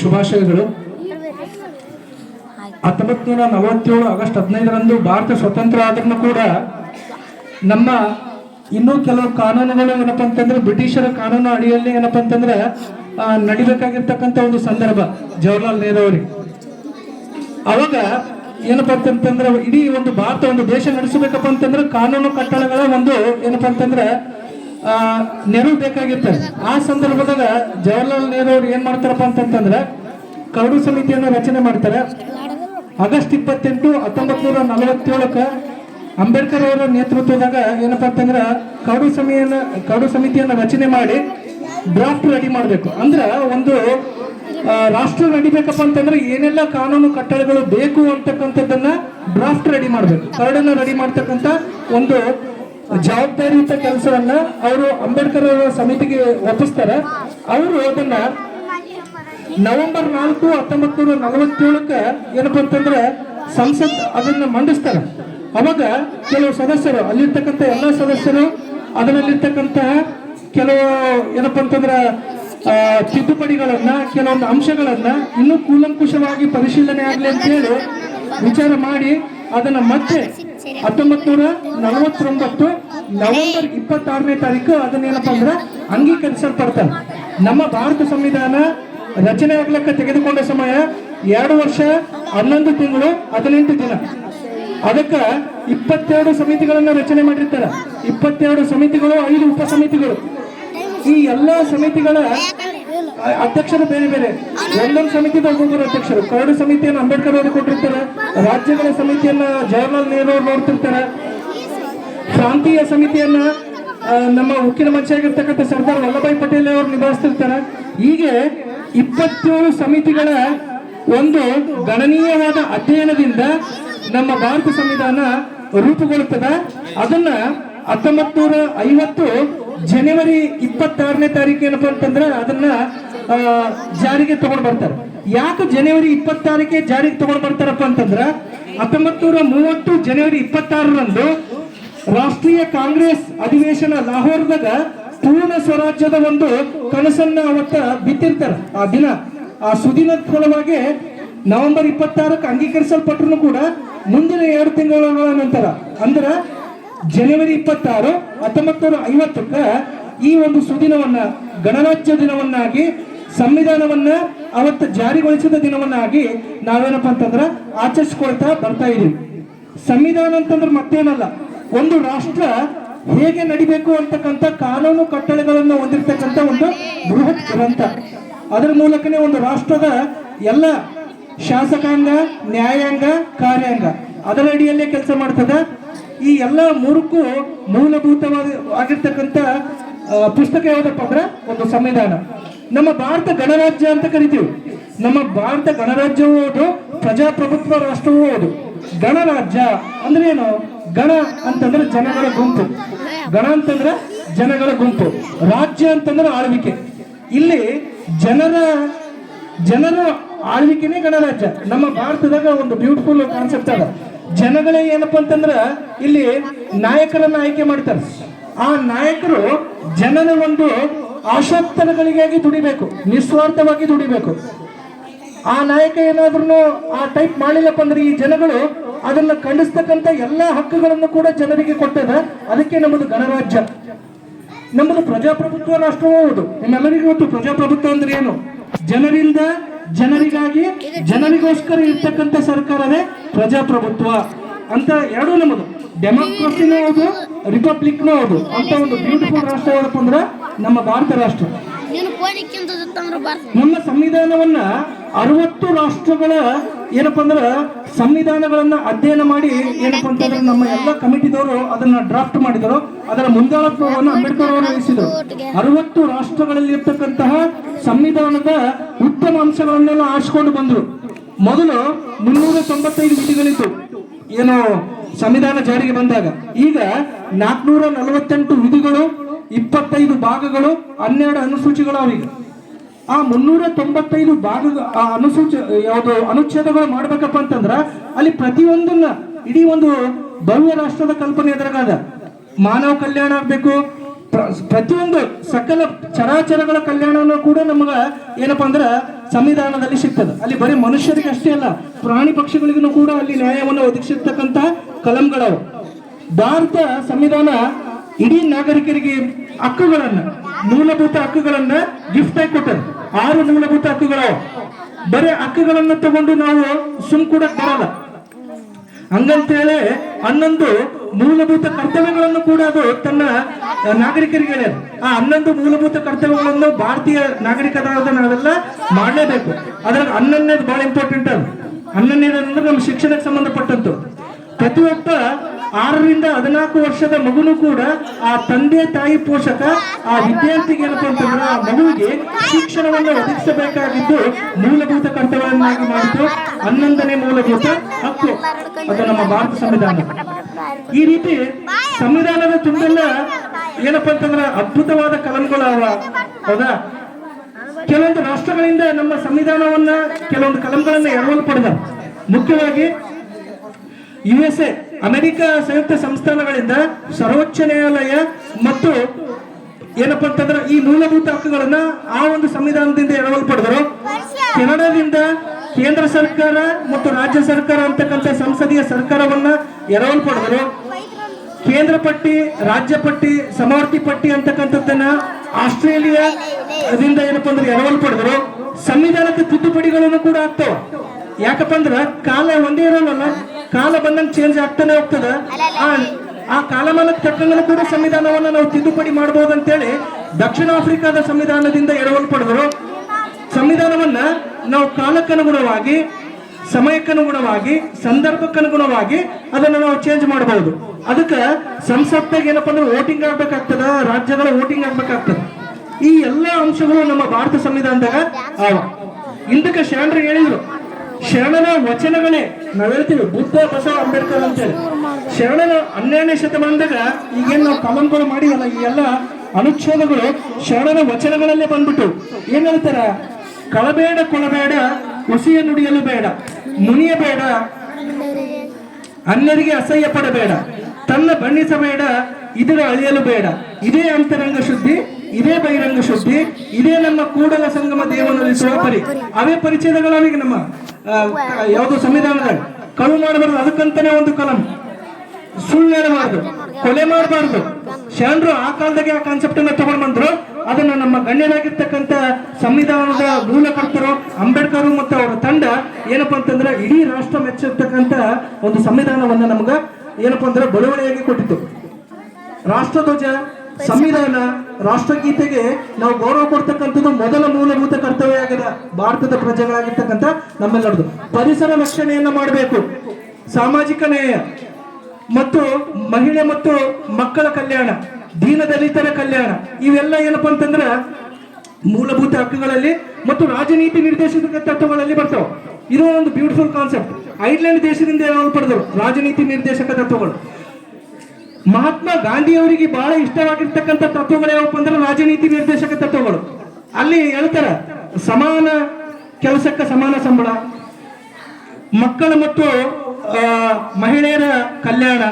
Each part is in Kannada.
ಶುಭಾಶಯಗಳು. ಹತ್ತೊಂಬತ್ತು ನೂರ ನಲವತ್ತೇಳು ಆಗಸ್ಟ್ ಹದಿನೈದರಂದು ಭಾರತ ಸ್ವತಂತ್ರ ಆದ್ರೂ ಕೂಡ ನಮ್ಮ ಇನ್ನೂ ಕೆಲವು ಕಾನೂನುಗಳು ಏನಪ್ಪ ಅಂತಂದ್ರೆ ಬ್ರಿಟಿಷರ ಕಾನೂನು ಅಡಿಯಲ್ಲಿ ಏನಪ್ಪ ಅಂತಂದ್ರೆ ನಡಿಬೇಕಾಗಿರ್ತಕ್ಕಂಥ ಒಂದು ಸಂದರ್ಭ, ಜವಾಹರ್ಲಾಲ್ ನೆಹರು ಅವರಿಗೆ. ಅವಾಗ ಏನಪ್ಪ ಅಂತಂದ್ರೆ, ಇಡೀ ಒಂದು ಭಾರತ ಒಂದು ದೇಶ ನಡೆಸಬೇಕಪ್ಪ ಅಂತಂದ್ರೆ ಕಾನೂನು ಕಟ್ಟಡಗಳ ಒಂದು ಏನಪ್ಪ ಅಂತಂದ್ರೆ ನೆರವು ಬೇಕಾಗಿತ್ತು. ಆ ಸಂದರ್ಭದಾಗ ಜವಾಹರ್ಲಾಲ್ ನೆಹರು ಅವ್ರು ಏನ್ ಮಾಡ್ತಾರಪ್ಪ ಅಂತಂತಂದ್ರೆ ಕರಡು ಸಮಿತಿಯನ್ನು ರಚನೆ ಮಾಡ್ತಾರೆ. ಆಗಸ್ಟ್ ಇಪ್ಪತ್ತೆಂಟು ಹತ್ತೊಂಬತ್ ನೂರ ನಲವತ್ತೇಳಕ್ಕ ಅಂಬೇಡ್ಕರ್ ಅವರ ನೇತೃತ್ವದಾಗ ಏನಪ್ಪ ಅಂತಂದ್ರೆ ಕರಡು ಸಮಿತಿಯನ್ನ ಕರಡು ಸಮಿತಿಯನ್ನ ರಚನೆ ಮಾಡಿ ಡ್ರಾಫ್ಟ್ ರೆಡಿ ಮಾಡಬೇಕು. ಅಂದ್ರೆ ಒಂದು ರಾಷ್ಟ್ರ ನಡಿಬೇಕಪ್ಪ ಅಂತಂದ್ರೆ ಏನೆಲ್ಲ ಕಾನೂನು ಕಟ್ಟಳೆಗಳು ಬೇಕು ಅಂತಕ್ಕಂಥದ್ದನ್ನ ಡ್ರಾಫ್ಟ್ ರೆಡಿ ಮಾಡಬೇಕು. ಕರಡನ್ನ ರೆಡಿ ಮಾಡ್ತಕ್ಕಂಥ ಒಂದು ಜವಾಬ್ದಾರಿಯುತ ಕೆಲಸವನ್ನ ಅವರು ಅಂಬೇಡ್ಕರ್ ಅವರ ಸಮಿತಿಗೆ ಒಪ್ಪಿಸ್ತಾರೆ. ಅವರು ಅದನ್ನ ನವೆಂಬರ್ ನಾಲ್ಕು ಹತ್ತೊಂಬತ್ತು ನೂರ ನಲವತ್ತೇಳಕ್ಕ ಏನಪ್ಪ ಅಂತಂದ್ರೆ ಸಂಸತ್ ಅದನ್ನ ಮಂಡಿಸ್ತಾರೆ. ಅವಾಗ ಕೆಲವು ಸದಸ್ಯರು, ಅಲ್ಲಿರ್ತಕ್ಕಂಥ ಎಲ್ಲ ಸದಸ್ಯರು ಅದರಲ್ಲಿರ್ತಕ್ಕಂತಹ ಕೆಲವು ಏನಪ್ಪ ಅಂತಂದ್ರೆ ತಿದ್ದುಪಡಿಗಳನ್ನ, ಕೆಲವೊಂದು ಅಂಶಗಳನ್ನ ಇನ್ನೂ ಕೂಲಂಕುಷವಾಗಿ ಪರಿಶೀಲನೆ ಆಗ್ಲಿ ಅಂತ ಹೇಳಿ ವಿಚಾರ ಮಾಡಿ ಅದನ್ನ ಮತ್ತೆ ಹತ್ತೊಂಬತ್ ನೂರ ನಲವತ್ತೊಂಬತ್ತು ನವೆಂಬರ್ ಇಪ್ಪತ್ತಾರನೇ ತಾರೀಕು ಅದನ್ನೇನಪ್ಪ ಅಂದ್ರೆ ಅಂಗೀಕರಿಸಲ್ಪಡ್ತಾರೆ ನಮ್ಮ ಭಾರತ ಸಂವಿಧಾನ ರಚನೆ ಆಗ್ಲಕ್ಕ ತೆಗೆದುಕೊಂಡ ಸಮಯ ಎರಡು ವರ್ಷ ಹನ್ನೊಂದು ತಿಂಗಳು ಹದಿನೆಂಟು ದಿನ. ಅದಕ್ಕ ಇಪ್ಪತ್ತೆರಡು ಸಮಿತಿಗಳನ್ನ ರಚನೆ ಮಾಡಿರ್ತಾರೆ. ಇಪ್ಪತ್ತೆರಡು ಸಮಿತಿಗಳು, ಐದು ಉಪ ಸಮಿತಿಗಳು ಈ ಎಲ್ಲಾ ಸಮಿತಿಗಳ ಅಧ್ಯಕ್ಷರು ಬೇರೆ ಬೇರೆ. ಒಂದೊಂದು ಸಮಿತಿದಾಗ ಅಧ್ಯಕ್ಷರು. ಕರಡು ಸಮಿತಿಯನ್ನು ಅಂಬೇಡ್ಕರ್ ಅವರು ಕೊಟ್ಟಿರ್ತಾರೆ. ರಾಜ್ಯಗಳ ಸಮಿತಿಯನ್ನ ಜವಾಹರ್ಲಾಲ್ ನೆಹರು ಅವರು ನೋಡ್ತಿರ್ತಾರೆ. ಪ್ರಾಂತೀಯ ಸಮಿತಿಯನ್ನ ನಮ್ಮ ಉಕ್ಕಿನ ಮಂಚಿಯಾಗಿರ್ತಕ್ಕಂಥ ಸರ್ದಾರ್ ವಲ್ಲಭಾಯ್ ಪಟೇಲ್ ಅವರು ನಿಭಾಯಿಸ್ತಿರ್ತಾರೆ. ಹೀಗೆ ಇಪ್ಪತ್ತೇಳು ಸಮಿತಿಗಳ ಒಂದು ಗಣನೀಯವಾದ ಅಧ್ಯಯನದಿಂದ ನಮ್ಮ ಭಾರತ ಸಂವಿಧಾನ ರೂಪುಗೊಳ್ಳುತ್ತದೆ. ಅದನ್ನ ಹತ್ತೊಂಬತ್ತು ನೂರ ಐವತ್ತು ಜನವರಿ ಇಪ್ಪತ್ತಾರನೇ ತಾರೀಕು ಏನಪ್ಪ ಅಂತಂದ್ರೆ ಅದನ್ನ ಜಾರಿಗೆ ತಗೊಂಡು ಬರ್ತಾರೆ. ಯಾಕೆ ಜನವರಿ ಇಪ್ಪತ್ತಾರಕ್ಕೆ ಜಾರಿಗೆ ತಗೊಂಡು ಬರ್ತಾರಪ್ಪ ಅಂತಂದ್ರ ಹತ್ತೊಂಬತ್ ನೂರ ಮೂವತ್ತು ಜನವರಿ ಇಪ್ಪತ್ತಾರರಂದು ರಾಷ್ಟ್ರೀಯ ಕಾಂಗ್ರೆಸ್ ಅಧಿವೇಶನ ಲಾಹೋರ್ದಾಗ ಪೂರ್ಣ ಸ್ವರಾಜ್ಯದ ಒಂದು ಕನಸನ್ನ ಅವತ್ತ ಬಿತ್ತಿರ್ತಾರ. ಆ ದಿನ, ಆ ಸುದಿನದ ಫಲವಾಗಿ ನವೆಂಬರ್ ಇಪ್ಪತ್ತಾರಕ್ಕೆ ಅಂಗೀಕರಿಸಲ್ಪಟ್ಟರು ಕೂಡ ಮುಂದಿನ ಎರಡು ತಿಂಗಳ ನಂತರ. ಅಂದ್ರ ಜನವರಿ ಇಪ್ಪತ್ತಾರು ಹತ್ತೊಂಬತ್ ನೂರ ಐವತ್ತಕ್ಕ ಈ ಒಂದು ಸುದಿನವನ್ನ ಗಣರಾಜ್ಯ ದಿನವನ್ನಾಗಿ ಸಂವಿಧಾನವನ್ನ ಅವತ್ತು ಜಾರಿಗೊಳಿಸಿದ ದಿನವನ್ನಾಗಿ ನಾವೇನಪ್ಪ ಅಂತಂದ್ರ ಆಚರಿಸ್ಕೊಳ್ತಾ ಬರ್ತಾ ಇದೀವಿ. ಸಂವಿಧಾನ ಅಂತಂದ್ರೆ ಮತ್ತೇನಲ್ಲ, ಒಂದು ರಾಷ್ಟ್ರ ಹೇಗೆ ನಡಿಬೇಕು ಅಂತಕ್ಕಂಥ ಕಾನೂನು ಕಟ್ಟಳೆಗಳನ್ನು ಹೊಂದಿರತಕ್ಕಂಥ ಒಂದು ಬೃಹತ್ ಗ್ರಂಥ. ಅದರ ಮೂಲಕನೇ ಒಂದು ರಾಷ್ಟ್ರದ ಎಲ್ಲ ಶಾಸಕಾಂಗ, ನ್ಯಾಯಾಂಗ, ಕಾರ್ಯಾಂಗ, ಅದರ ಅಡಿಯಲ್ಲೇ ಕೆಲಸ ಮಾಡ್ತದೆ. ಈ ಎಲ್ಲ ಮೂರಕ್ಕೂ ಮೂಲಭೂತವಾಗಿ ಆಗಿರ್ತಕ್ಕಂಥ ಪುಸ್ತಕ ಯಾವುದಪ್ಪ ಅಂದ್ರೆ, ಒಂದು ಸಂವಿಧಾನ. ನಮ್ಮ ಭಾರತ ಗಣರಾಜ್ಯ ಅಂತ ಕರಿತೀವಿ. ನಮ್ಮ ಭಾರತ ಗಣರಾಜ್ಯವೂ ಹೌದು ಪ್ರಜಾಪ್ರಭುತ್ವ ರಾಷ್ಟ್ರವೂ ಹೌದು ಗಣರಾಜ್ಯ ಅಂದ್ರೆ ಏನು? ಗಣ ಅಂತಂದ್ರೆ ಜನಗಳ ಗುಂಪು. ಗಣ ಅಂತಂದ್ರೆ ಜನಗಳ ಗುಂಪು. ರಾಜ್ಯ ಅಂತಂದ್ರೆ ಆಳ್ವಿಕೆ. ಇಲ್ಲಿ ಜನರ ಜನರ ಆಳ್ವಿಕೆನೇ ಗಣರಾಜ್ಯ. ನಮ್ಮ ಭಾರತದಾಗ ಒಂದು ಬ್ಯೂಟಿಫುಲ್ ಕಾನ್ಸೆಪ್ಟ್ ಅದ. ಜನಗಳೇ ಏನಪ್ಪಾ ಅಂತಂದ್ರ ಇಲ್ಲಿ ನಾಯಕರನ್ನ ಆಯ್ಕೆ ಮಾಡ್ತಾರೆ. ಆ ನಾಯಕರು ಜನರ ಒಂದು ಆಶೋತ್ತರಗಳಿಗಾಗಿ ದುಡಿಬೇಕು, ನಿಸ್ವಾರ್ಥವಾಗಿ ದುಡಿಬೇಕು. ಆ ನಾಯಕ ಏನಾದ್ರೂ ಆ ಟೈಪ್ ಮಾಡಿಲ್ಲಪ್ಪ ಅಂದ್ರೆ ಈ ಜನಗಳು ಅದನ್ನ ಖಂಡಿಸ್ತಕ್ಕಂಥ ಎಲ್ಲಾ ಹಕ್ಕುಗಳನ್ನು ಕೂಡ ಜನರಿಗೆ ಕೊಟ್ಟದ, ಅದಕ್ಕೆ ನಮ್ಮದು ಗಣರಾಜ್ಯ. ನಮ್ಮದು ಪ್ರಜಾಪ್ರಭುತ್ವ ರಾಷ್ಟ್ರವೂ ಹೌದು ನಿಮ್ಮೆಲ್ಲರಿಗೂ ಗೊತ್ತು, ಪ್ರಜಾಪ್ರಭುತ್ವ ಅಂದ್ರೆ ಏನು? ಜನರಿಂದ ಜನರಿಗಾಗಿ, ಜನರಿಗೋಸ್ಕರ ಇರ್ತಕ್ಕಂಥ ಸರ್ಕಾರವೇ ಪ್ರಜಾಪ್ರಭುತ್ವ ಅಂತ ಎರಡೂ ನಮ್ಮದು. ಡೆಮೋಕ್ರಸಿನೂ ಹೌದು ರಿಪಬ್ಲಿಕ್ನೂ ಹೌದು ಅಂತ ಒಂದು ಬ್ಯೂಟಿಫುಲ್ ರಾಷ್ಟ್ರ ಯಾವ್ದಪ್ಪ ಅಂದ್ರೆ ನಮ್ಮ ಭಾರತ ರಾಷ್ಟ್ರ. ನಮ್ಮ ಸಂವಿಧಾನವನ್ನ ಅರವತ್ತು ರಾಷ್ಟ್ರಗಳ ಏನಪ್ಪ ಅಂದ್ರೆ ಸಂವಿಧಾನಗಳನ್ನ ಅಧ್ಯಯನ ಮಾಡಿ ಏನಪ್ಪ ಅಂತಂದ್ರೆ ನಮ್ಮ ಎಲ್ಲ ಕಮಿಟಿದವರು ಅದನ್ನ ಡ್ರಾಫ್ಟ್ ಮಾಡಿದರು. ಅದರ ಮುಂದಾಳತ್ವವನ್ನು ಅಂಬೇಡ್ಕರ್ ಅವರು ವಹಿಸಿದರು. ಅರವತ್ತು ರಾಷ್ಟ್ರಗಳಲ್ಲಿ ಇರ್ತಕ್ಕಂತಹ ಸಂವಿಧಾನದ ಉತ್ತಮ ಅಂಶಗಳನ್ನೆಲ್ಲ ಆರಿಸ್ಕೊಂಡು ಬಂದ್ರು. ಮೊದಲು ಮುನ್ನೂರ ತೊಂಬತ್ತೈದು ವಿಧಿಗಳಿತ್ತು ಏನು ಸಂವಿಧಾನ ಜಾರಿಗೆ ಬಂದಾಗ ಈಗ ನಾಲ್ಕುನೂರ ನಲವತ್ತೆಂಟು ವಿಧಿಗಳು, ಇಪ್ಪತ್ತೈದು ಭಾಗಗಳು, ಹನ್ನೆರಡು ಅನುಸೂಚಿಗಳು ಅವೀಗ ಆ ಮುನ್ನೂರ ತೊಂಬತ್ತೈದು ಭಾಗ ಅನುಸೂಚ, ಯಾವುದು ಅನುಚ್ಛೇದಗಳು ಮಾಡ್ಬೇಕಪ್ಪ ಅಂತಂದ್ರ ಅಲ್ಲಿ ಪ್ರತಿಯೊಂದನ್ನ ಇಡೀ ಒಂದು ಭವ್ಯ ರಾಷ್ಟ್ರದ ಕಲ್ಪನೆ ಎದುರಾಗದ ಮಾನವ ಕಲ್ಯಾಣ ಆಗ್ಬೇಕು ಪ್ರತಿಯೊಂದು ಸಕಲ ಚರಾಚರಗಳ ಕಲ್ಯಾಣವನ್ನು ಕೂಡ ನಮಗ ಏನಪ್ಪ ಅಂದ್ರ ಸಂವಿಧಾನದಲ್ಲಿ ಸಿಗ್ತದೆ. ಅಲ್ಲಿ ಬರೀ ಮನುಷ್ಯರಿಗೆ ಅಷ್ಟೇ ಅಲ್ಲ, ಪ್ರಾಣಿ ಪಕ್ಷಿಗಳಿಗೂ ಕೂಡ ಅಲ್ಲಿ ನ್ಯಾಯವನ್ನು ಒದಗಿಸಿರ್ತಕ್ಕಂತ ಕಲಂಗಳವು. ಭಾರತ ಸಂವಿಧಾನ ಇಡೀ ನಾಗರಿಕರಿಗೆ ಹಕ್ಕುಗಳನ್ನ, ಮೂಲಭೂತ ಹಕ್ಕುಗಳನ್ನ ಗಿಫ್ಟ್ ಆಗಿ ಕೊಟ್ಟರು ಆರು ಮೂಲಭೂತ ಹಕ್ಕುಗಳವು. ಬರೀ ಹಕ್ಕುಗಳನ್ನ ತಗೊಂಡು ನಾವು ಸುಮ್ ಕೂಡ ಬರಲ್ಲ. ಹಂಗಂತೇಳಿ ಹನ್ನೊಂದು ಮೂಲಭೂತ ಕರ್ತವ್ಯಗಳನ್ನು ಕೂಡ ಅದು ತನ್ನ ನಾಗರಿಕರಿಗೆ ಆ ಹನ್ನೊಂದು ಮೂಲಭೂತ ಕರ್ತವ್ಯಗಳನ್ನು ಭಾರತೀಯ ನಾಗರಿಕರಾದ ನಾವೆಲ್ಲ ಮಾಡಲೇಬೇಕು. ಅದ್ರಾಗ ಹನ್ನೊಂದನೇದು ಬಹಳ ಇಂಪಾರ್ಟೆಂಟ್ ಅದು. ಹನ್ನೊಂದನೇದು ಅಂದ್ರೆ ನಮ್ಮ ಶಿಕ್ಷಣಕ್ಕೆ ಸಂಬಂಧಪಟ್ಟಂತು ಪ್ರತಿಯೊಬ್ಬ ಆರರಿಂದ ಹದಿನಾಲ್ಕು ವರ್ಷದ ಮಗುನು ಕೂಡ ಆ ತಂದೆ ತಾಯಿ ಪೋಷಕ, ಆ ವಿದ್ಯಾರ್ಥಿಗೆ ಏನಪ್ಪಾ ಅಂತಂದ್ರೆ ಆ ಮಗುವಿಗೆ ಶಿಕ್ಷಣವನ್ನು ಒದಗಿಸಬೇಕಾಗಿದ್ದು ಮೂಲಭೂತ ಕರ್ತವ್ಯವನ್ನಾಗಿ ಮಾಡಿತು ಹನ್ನೊಂದನೇ ಮೂಲಭೂತ ಹಕ್ಕು. ಅದು ನಮ್ಮ ಭಾರತ ಸಂವಿಧಾನ. ಈ ರೀತಿ ಸಂವಿಧಾನದ ತುಂಬೆಲ್ಲ ಏನಪ್ಪಾ ಅಂತಂದ್ರೆ ಅದ್ಭುತವಾದ ಕಲಂಗಳು ಅವ. ಹೌದಾ? ಕೆಲವೊಂದು ರಾಷ್ಟ್ರಗಳಿಂದ ನಮ್ಮ ಸಂವಿಧಾನವನ್ನ ಕೆಲವೊಂದು ಕಲಂಗಳನ್ನ ಎರವಲು ಪಡೆದ. ಮುಖ್ಯವಾಗಿ ಯು ಎಸ್ ಎ ಅಮೆರಿಕ ಸಂಯುಕ್ತ ಸಂಸ್ಥಾನಗಳಿಂದ ಸರ್ವೋಚ್ಚ ನ್ಯಾಯಾಲಯ ಮತ್ತು ಏನಪ್ಪ ಅಂತಂದ್ರೆ ಈ ಮೂಲಭೂತ ಹಕ್ಕುಗಳನ್ನ ಆ ಒಂದು ಸಂವಿಧಾನದಿಂದ ಎರವಲು ಪಡೆದರು ಕೆನಡಾದಿಂದ ಕೇಂದ್ರ ಸರ್ಕಾರ ಮತ್ತು ರಾಜ್ಯ ಸರ್ಕಾರ ಅಂತಕ್ಕಂಥ ಸಂಸದೀಯ ಸರ್ಕಾರವನ್ನ ಎರವಲು ಪಡೆದರು ಕೇಂದ್ರ ಪಟ್ಟಿ, ರಾಜ್ಯ ಪಟ್ಟಿ, ಸಮವರ್ತಿ ಪಟ್ಟಿ ಅಂತಕ್ಕಂಥದ್ದನ್ನ ಆಸ್ಟ್ರೇಲಿಯಾದಿಂದ ಏನಪ್ಪ ಅಂದ್ರೆ ಎರವಲು ಪಡೆದರು ಸಂವಿಧಾನಕ್ಕೆ ತಿದ್ದುಪಡಿಗಳನ್ನು ಕೂಡ ಆಗ್ತಾವ. ಯಾಕಪ್ಪ ಅಂದ್ರ ಕಾಲ ಒಂದೇ ಇರೋಲ್ಲ ಕಾಲ ಬಂದಂಗೆ ಚೇಂಜ್ ಆಗ್ತಾನೆ ಹೋಗ್ತದೆ? ಆ ಕಾಲಮಾನಕ್ಕೆ ತಕ್ಕಂಗೆ ಕೂಡ ಸಂವಿಧಾನವನ್ನ ನಾವು ತಿದ್ದುಪಡಿ ಮಾಡಬಹುದು ಅಂತೇಳಿ ದಕ್ಷಿಣ ಆಫ್ರಿಕಾದ ಸಂವಿಧಾನದಿಂದ ಎರವಲು ಪಡೆದರು ಸಂವಿಧಾನವನ್ನ ನಾವು ಕಾಲಕ್ಕನುಗುಣವಾಗಿ ಸಮಯಕ್ಕನುಗುಣವಾಗಿ ಸಂದರ್ಭಕ್ಕನುಗುಣವಾಗಿ ಅದನ್ನು ನಾವು ಚೇಂಜ್ ಮಾಡಬಹುದು ಅದಕ್ಕೆ ಸಂಸತ್ತಾಗ ಏನಪ್ಪಾ ಅಂದ್ರೆ ವೋಟಿಂಗ್ ಆಗ್ಬೇಕಾಗ್ತದ ರಾಜ್ಯಗಳ ವೋಟಿಂಗ್ ಆಗ್ಬೇಕಾಗ್ತದ. ಈ ಎಲ್ಲ ಅಂಶಗಳು ನಮ್ಮ ಭಾರತ ಸಂವಿಧಾನದಾಗ ಅವ. ಇದಕ್ಕೆ ಶರಣರು ಹೇಳಿದ್ರು. ಶರಣನ ವಚನಗಳೇ. ನಾವ್ ಹೇಳ್ತೀವಿ, ಬುದ್ಧ, ಬಸವ, ಅಂಬೇಡ್ಕರ್ ಅಂತೇಳಿ ಶರಣನ ಹನ್ನೆರಡನೇ ಶತಮಾನದಾಗ ಈಗೇನ್ ನಾವು ಕಲಂಗಳು ಮಾಡಿವಲ್ಲ, ಈ ಎಲ್ಲ ಅನುಚ್ಛೇದಗಳು ಶರಣನ ವಚನಗಳಲ್ಲೇ ಬಂದ್ಬಿಟ್ಟು. ಏನ್ ಹೇಳ್ತಾರ? ಕಳಬೇಡ, ಕೊಳಬೇಡ, ಹುಸಿಯ ನುಡಿಯಲು ಬೇಡ ಮುನಿಯಬೇಡ ಅನ್ಯರಿಗೆ ಅಸಹ್ಯ ಪಡಬೇಡ, ತನ್ನ ಬಣ್ಣಿಸಬೇಡ, ಇದರ ಅಳಿಯಲು ಬೇಡ. ಇದೇ ಅಂತರಂಗ ಶುದ್ಧಿ. ಇದೇ ಬಹಿರಂಗ ಶುದ್ಧಿ, ಇದೇ ನಮ್ಮ ಕೂಡಲ ಸಂಗಮ ದೇವನಲ್ಲಿ ಪರಿ. ಅವೇ ಪರಿಚಯಗಳಾವಿಗೆ ನಮ್ಮ ಯಾವುದೋ ಸಂವಿಧಾನದ ಸಂವಿಧಾನದಾಗ ಕಳು ಮಾಡಬಾರ್ದು, ಅದಕ್ಕಂತಾನೆ ಒಂದು ಕಲಂ. ಸುಳ್ಳು ಕೊಲೆ ಮಾಡಬಾರ್ದು. ಶರಣರು ಆ ಕಾಲದಾಗೆ ಆ ಕಾನ್ಸೆಪ್ಟ್ ಅನ್ನ ತಗೊಂಡ್ ಬಂದ್ರು ಅದನ್ನ ನಮ್ಮ ಗಣ್ಯರಾಗಿರ್ತಕ್ಕಂಥ ಸಂವಿಧಾನದ ಮೂಲಕರ್ತರು ಅಂಬೇಡ್ಕರ್ ಮತ್ತು ಅವರ ತಂಡ ಏನಪ್ಪಾ ಅಂತಂದ್ರೆ ಇಡೀ ರಾಷ್ಟ್ರ ಮೆಚ್ಚಿರ್ತಕ್ಕಂಥ ಒಂದು ಸಂವಿಧಾನವನ್ನ ನಮ್ಗ ಏನಪ್ಪಾ ಅಂದ್ರೆ ಬಳುವಳಿಯಾಗಿ ಕೊಟ್ಟಿತ್ತು. ರಾಷ್ಟ್ರಧ್ವಜ, ಸಂವಿಧಾನ ರಾಷ್ಟ್ರಗೀತೆಗೆ ನಾವು ಗೌರವ ಕೊಡ್ತಕ್ಕಂಥದ್ದು ಮೊದಲ ಮೂಲಭೂತ ಕರ್ತವ್ಯ ಆಗಿದೆ ಭಾರತದ ಪ್ರಜೆಗಳಾಗಿರ್ತಕ್ಕಂಥ ನಮ್ಮೆಲ್ಲರದು ಪರಿಸರ ರಕ್ಷಣೆಯನ್ನ ಮಾಡಬೇಕು. ಸಾಮಾಜಿಕ ನ್ಯಾಯ ಮತ್ತು ಮಹಿಳೆ ಮತ್ತು ಮಕ್ಕಳ ಕಲ್ಯಾಣ ದೀನ ದಲಿತರ ಕಲ್ಯಾಣ, ಇವೆಲ್ಲ ಏನಪ್ಪಾ ಅಂತಂದ್ರೆ ಮೂಲಭೂತ ಹಕ್ಕುಗಳಲ್ಲಿ ಮತ್ತು ರಾಜನೀತಿ ನಿರ್ದೇಶಕ ತತ್ವಗಳಲ್ಲಿ ಬರ್ತಾವ. ಇದು ಒಂದು ಬ್ಯೂಟಿಫುಲ್ ಕಾನ್ಸೆಪ್ಟ್ ಐರ್ಲೆಂಡ್ ದೇಶದಿಂದ ಪಡೆದರು, ರಾಜನೀತಿ ನಿರ್ದೇಶಕ ತತ್ವಗಳು. ಮಹಾತ್ಮ ಗಾಂಧಿ ಅವರಿಗೆ ಬಹಳ ಇಷ್ಟವಾಗಿರ್ತಕ್ಕಂಥ ತತ್ವಗಳು ಯಾವಪ್ಪ ಅಂದ್ರೆ ರಾಜನೀತಿ ನಿರ್ದೇಶಕ ತತ್ವಗಳು. ಅಲ್ಲಿ ಹೇಳ್ತಾರ, ಸಮಾನ ಕೆಲಸಕ್ಕೆ ಸಮಾನ ಸಂಬಳ, ಮಕ್ಕಳ ಮತ್ತು ಮಹಿಳೆಯರ ಕಲ್ಯಾಣ,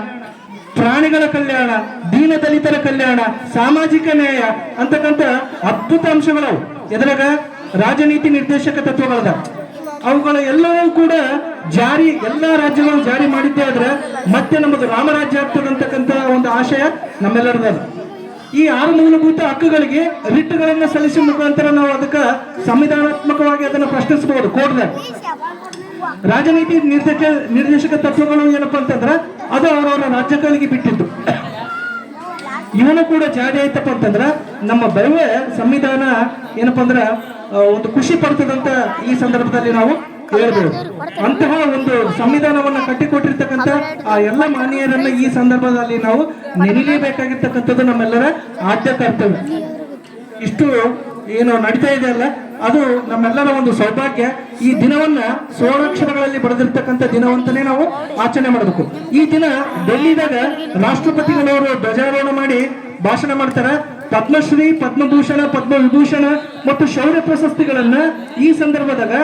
ಪ್ರಾಣಿಗಳ ಕಲ್ಯಾಣ, ದೀನ ದಲಿತರ ಕಲ್ಯಾಣ, ಸಾಮಾಜಿಕ ನ್ಯಾಯ ಅಂತಕ್ಕಂಥ ಅದ್ಭುತ ಅಂಶಗಳವು. ಎದುರಾಗ ರಾಜನೀತಿ ನಿರ್ದೇಶಕ ತತ್ವಗಳದ ಅವುಗಳ ಎಲ್ಲವೂ ಕೂಡ ಜಾರಿ, ಎಲ್ಲಾ ರಾಜ್ಯಗಳು ಜಾರಿ ಮಾಡಿದ್ದೇ ಆದ್ರೆ ಮತ್ತೆ ನಮಗೆ ರಾಮರಾಜ್ಯ ಆಗ್ತದಂತಕ್ಕಂತ ಒಂದು ಆಶಯ ನಮ್ಮೆಲ್ಲರದ ಈ ಆರು ಮೂಲಭೂತ ಹಕ್ಕುಗಳಿಗೆ ರಿಟ್ಗಳನ್ನ ಸಲ್ಲಿಸುವ ಮುಖಾಂತರ ನಾವು ಅದಕ್ಕೆ ಸಂವಿಧಾನಾತ್ಮಕವಾಗಿ ಅದನ್ನು ಪ್ರಶ್ನಿಸಬಹುದು ಕೋರ್ಟ್ ರಾಜನೀತಿ ನಿರ್ದೇಶಕ ನಿರ್ದೇಶಕ ತತ್ವಗಳು ಏನಪ್ಪಾ ಅಂತಂದ್ರ ಅದು ಅವರವರ ರಾಜ್ಯಗಳಿಗೆ ಬಿಟ್ಟಿದ್ದು. ಇವನು ಕೂಡ ಜಾರಿ ಆಯ್ತಪ್ಪ ಅಂತಂದ್ರ ನಮ್ಮ ಬರುವ ಸಂವಿಧಾನ ಏನಪ್ಪಾ ಅಂದ್ರ ಒಂದು ಖುಷಿ ಪಡ್ತದಂತ ಈ ಸಂದರ್ಭದಲ್ಲಿ ನಾವು ಹೇಳ್ಬೋದು. ಅಂತಹ ಒಂದು ಸಂವಿಧಾನವನ್ನ ಕಟ್ಟಿಕೊಟ್ಟಿರ್ತಕ್ಕಂಥ ಆ ಎಲ್ಲ ಮಾನ್ಯರನ್ನ ಈ ಸಂದರ್ಭದಲ್ಲಿ ನಾವು ನೆನಲೇಬೇಕಾಗಿರ್ತಕ್ಕಂಥದ್ದು ನಮ್ಮೆಲ್ಲರ ಆದ್ಯ ಕರ್ತವ್ಯ. ಇಷ್ಟು ಏನು ನಡೀತಾ ಇದೆ ಅಲ್ಲ, ಅದು ನಮ್ಮೆಲ್ಲರ ಒಂದು ಸೌಭಾಗ್ಯ. ಈ ದಿನವನ್ನ ಸ್ವರಾಕ್ಷರಗಳಲ್ಲಿ ಬರೆದಿರ್ತಕ್ಕಂಥ ದಿನವಂತನೇ ನಾವು ಆಚರಣೆ ಮಾಡಬೇಕು. ಈ ದಿನ ಡೆಲ್ಲಿದಾಗ ರಾಷ್ಟ್ರಪತಿಗಳವರು ಧ್ವಜಾರೋಹಣ ಮಾಡಿ ಭಾಷಣ ಮಾಡ್ತಾರ. ಪದ್ಮಶ್ರೀ, ಪದ್ಮಭೂಷಣ, ಪದ್ಮವಿಭೂಷಣ ಮತ್ತು ಶೌರ್ಯ ಪ್ರಶಸ್ತಿಗಳನ್ನ ಈ ಸಂದರ್ಭದಾಗ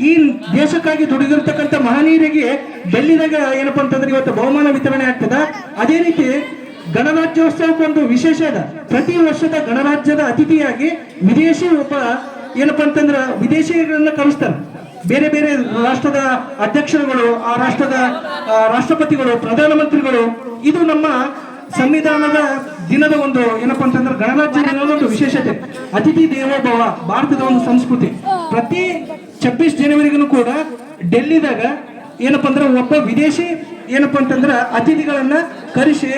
ಈ ದೇಶಕ್ಕಾಗಿ ದುಡಿದಿರ್ತಕ್ಕಂಥ ಮಹನೀಯರಿಗೆ ಬೆಲ್ಲಿದಾಗ ಏನಪ್ಪಾ ಅಂತಂದ್ರೆ ಇವತ್ತು ಬಹುಮಾನ ವಿತರಣೆ ಆಗ್ತದ. ಅದೇ ರೀತಿ ಗಣರಾಜ್ಯೋತ್ಸವಕ್ಕೊಂದು ವಿಶೇಷ ಅದ. ಪ್ರತಿ ವರ್ಷದ ಗಣರಾಜ್ಯದ ಅತಿಥಿಯಾಗಿ ವಿದೇಶಿ ಒಬ್ಬ ಏನಪ್ಪಾ ಅಂತಂದ್ರ ವಿದೇಶಿಗಳನ್ನ ಕರೆಸ್ತಾರೆ. ಬೇರೆ ಬೇರೆ ರಾಷ್ಟ್ರದ ಅಧ್ಯಕ್ಷರುಗಳು, ಆ ರಾಷ್ಟ್ರದ ರಾಷ್ಟ್ರಪತಿಗಳು, ಪ್ರಧಾನಮಂತ್ರಿಗಳು, ಇದು ನಮ್ಮ ಸಂವಿಧಾನದ ದಿನದ ಒಂದು ಏನಪ್ಪ ಅಂತಂದ್ರೆ ಗಣರಾಜ್ಯ ದಿನದ ಒಂದು ವಿಶೇಷತೆ. ಅತಿಥಿ ದೇವೋಭವ, ಭಾರತದ ಒಂದು ಸಂಸ್ಕೃತಿ. ಪ್ರತಿ ಛಬ್ಬೀಸ್ ಜನವರಿಗೂ ಕೂಡ ಡೆಲ್ಲಿದಾಗ ಏನಪ್ಪ ಅಂದ್ರೆ ಒಬ್ಬ ವಿದೇಶಿ ಏನಪ್ಪ ಅಂತಂದ್ರೆ ಅತಿಥಿಗಳನ್ನ ಕರೆಸಿ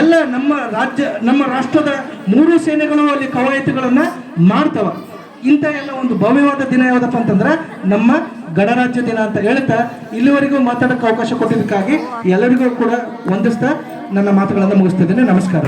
ಎಲ್ಲ ನಮ್ಮ ರಾಜ್ಯ, ನಮ್ಮ ರಾಷ್ಟ್ರದ ಮೂರು ಸೇನೆಗಳು ಅಲ್ಲಿ ಕವಾಯತುಗಳನ್ನ ಮಾಡ್ತವ. ಇಂಥ ಎಲ್ಲ ಒಂದು ಭವ್ಯವಾದ ದಿನ ಯಾವುದಪ್ಪ ಅಂತಂದ್ರೆ ನಮ್ಮ ಗಣರಾಜ್ಯ ದಿನ ಅಂತ ಹೇಳ್ತಾ ಇಲ್ಲಿವರೆಗೂ ಮಾತಾಡಕ್ಕೆ ಅವಕಾಶ ಕೊಟ್ಟಿದ್ದಕ್ಕಾಗಿ ಎಲ್ಲರಿಗೂ ಕೂಡ ವಂದಿಸ್ತಾ ನನ್ನ ಮಾತುಗಳನ್ನು ಮುಗಿಸ್ತಿದ್ದೇನೆ. ನಮಸ್ಕಾರ.